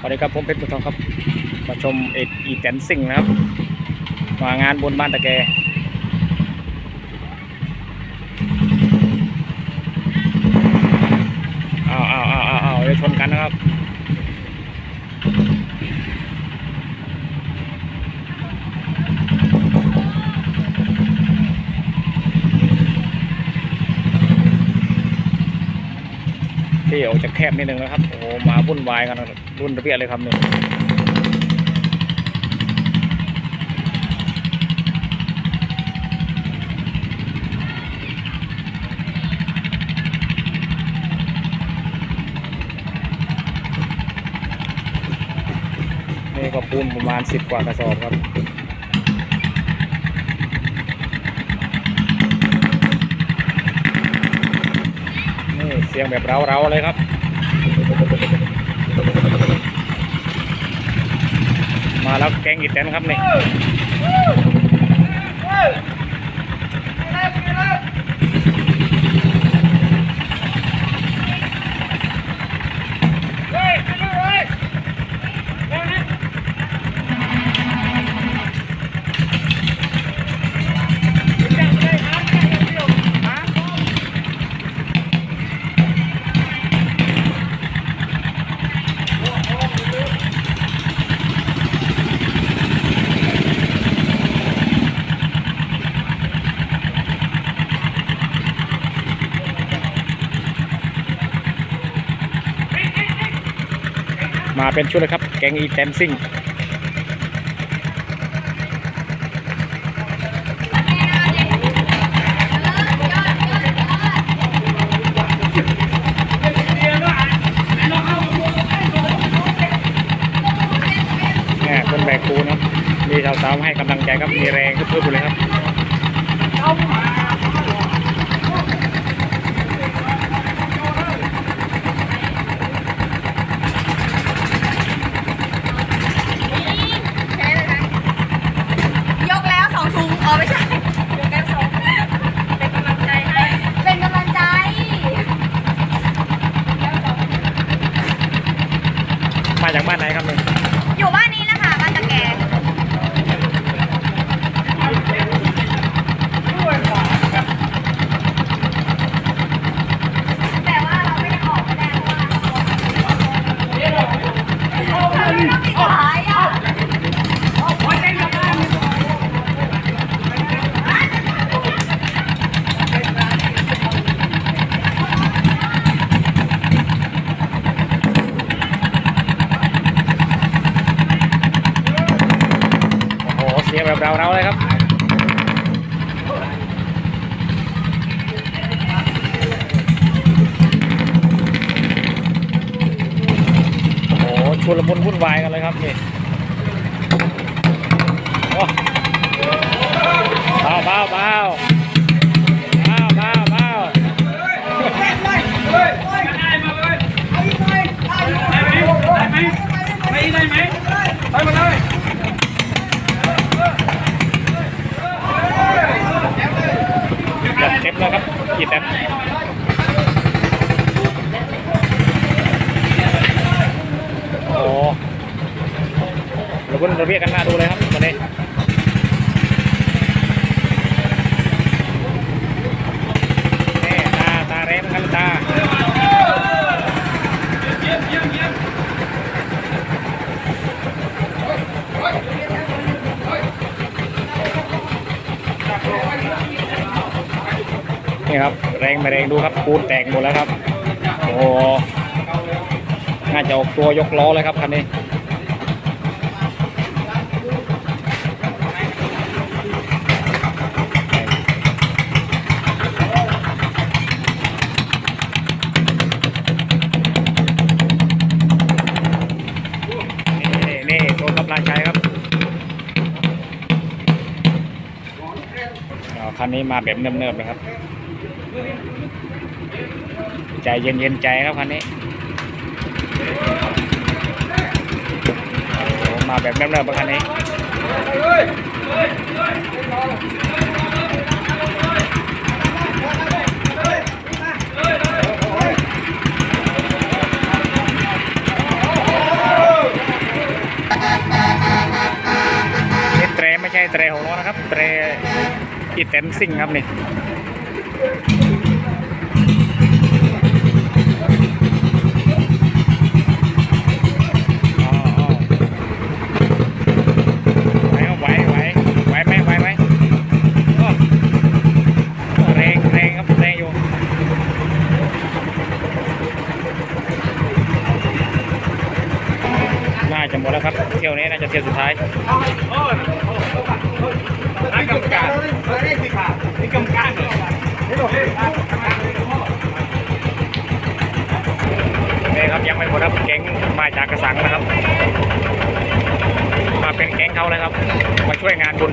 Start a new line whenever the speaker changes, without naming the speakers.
สวัสดีครับผมเพชรบุญทองครับ มาชมเอ็ดอีแตนซิงนะครับ มางานบนบ้านตะแกเอาเอาเอาเอาเอาเดี๋ยวชนกันนะครับ ที่ออกจากแคบนิดนึงนะครับ โอ้มาวุ่นวายกันรุ่นระเบียดเลยครับหนึ่งนี่ก็ปูนประมาณสิบกว่ากระสอบครับ นี่เสียงแบบเร้าๆเลยครับ มาแล้วแกงอีแตนครับนี่ มาเป็นชุดเลยครับ แกงอีแตนซิ่งเนี่ยคนแบกปูนะมีสาวๆมาให้กำลังใจครับ มีแรงเพิ่มๆเลยครับ
ยกแล้วส องถุงอ๋อไม่ใช่ยกแล้วสองเป็นกำลังใจให้ เป็นกำลังใจ
มาจากบ้านไหนครับเนี่ย
อยู่บ้านนี้แหละค่ะบ้านตะแกรงแต่ว่าเราไม่ได้ออกไม่ได้เพราะว่าเราไม่ต้องติดสายอะ
โอ้โห เสียงแบบเราเลยครับโอ้โหชุลมุนวุ่นวายกันเลยครับนี่โอ้เบาเบาเบา เบียกันหน้าดูเลยครับวันนี้นี่ตาตาแรงกันตานี่ครับแรงไม่แรงดูครับปูนแตกหมดแล้วครับ โอ้น่าจะออกตัวยกล้อเลยครับคันนี้นี่โดนกำลังใจครับอ๋อ คันนี้มาแบบเนิบๆเลยครับ ใจเย็นๆใจครับคันนี้มาแบบเนิบๆคันนี้ ไม่ใช่เตรของเรานะครับเตรอีเต็มซิ่งครับนี่อ๋ออ๋อไหวครับไหวไหวไหวไหมไหวไหมโอ้แรงแรงครับแรงอยู่ น่าจะหม ดแล้วครับ เที่ยวนี้น่าจะเที่ยวสุดท้าย
นี่กำการนี่กรรมการเหรอ
นี่ครับยังไม่หมดครับแก๊งมาจากกระสังนะครับ มาเป็นแก๊งเขาเลยครับ มาช่วยงานบุญ